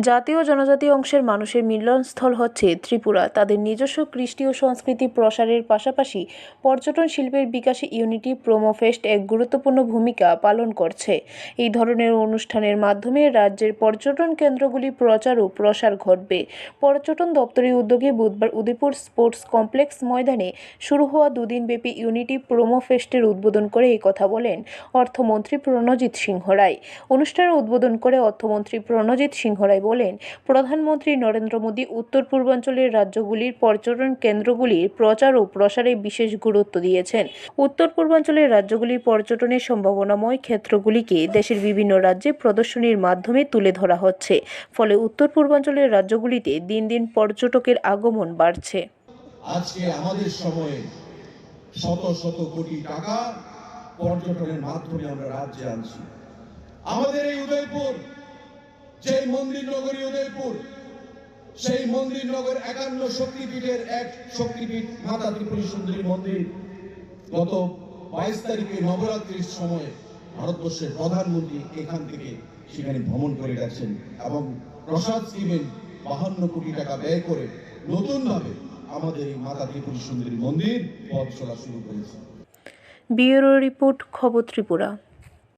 জাতীয় জনজাতি অংশের মানুষের মিলনস্থল হচ্ছে ত্রিপুরা। তাদের নিজস্ব কৃষ্টি ও সংস্কৃতি প্রসারের পাশাপাশি পর্যটন শিল্পের বিকাশে ইউনিটি প্রোমো ফেস্ট এক গুরুত্বপূর্ণ ভূমিকা পালন করছে। এই ধরনের অনুষ্ঠানের মাধ্যমে রাজ্যের পর্যটন কেন্দ্রগুলি প্রচার ও প্রসার ঘটবে। পর্যটন দপ্তরের উদ্যোগে বুধবার উদয়পুর স্পোর্টস কমপ্লেক্স ময়দানে শুরু হওয়া দুদিনব্যাপী ইউনিটি প্রোমো ফেস্টের উদ্বোধন করে এই কথা বলেন অর্থমন্ত্রী প্রণজিৎ সিংহ রায় অনুষ্ঠানের উদ্বোধন করে অর্থমন্ত্রী প্রণজিৎ সিংহ রায় বলেন, প্রধানমন্ত্রী নরেন্দ্র মোদী উত্তর পূর্বাঞ্চলের রাজ্যগুলির পর্যটন কেন্দ্রগুলির প্রচার ও প্রসারে বিশেষ গুরুত্ব দিয়েছেন। উত্তর পূর্বাঞ্চলের রাজ্যগুলির পর্যটনের সম্ভাবনাময় ক্ষেত্রগুলিকে দেশের বিভিন্ন রাজ্যে প্রদর্শনীর মাধ্যমে তুলে ধরা হচ্ছে। ফলে উত্তর পূর্বাঞ্চলের রাজ্যগুলিতে দিন দিন পর্যটকের আগমন বাড়ছে। আজকে আমাদের সময়ে শত শত কোটি টাকা পর্যটনের মাধ্যমে আমরা রাজ্যে আনছি। আমাদের এই উদয়পুর যে মন্দির নগরী উদয়পুর, সেই মন্দির নগর একান্ন শক্তিপীঠের এক শক্তিপীঠ মাতা ত্রিপুরী সুন্দরী মন্দির। গত বাইশ তারিখে নবরাত্রির সময় ভারতবর্ষের প্রধানমন্ত্রী এখান থেকে সেখানে ভ্রমণ করে গেছেন এবং প্রসাদ স্কিমের বাহান্ন কোটি টাকা ব্যয় করে নতুনভাবে আমাদের এই মাতা ত্রিপুরী সুন্দরী মন্দির পথ চলা শুরু করেছে। ব্যুরো রিপোর্ট খবর ত্রিপুরা।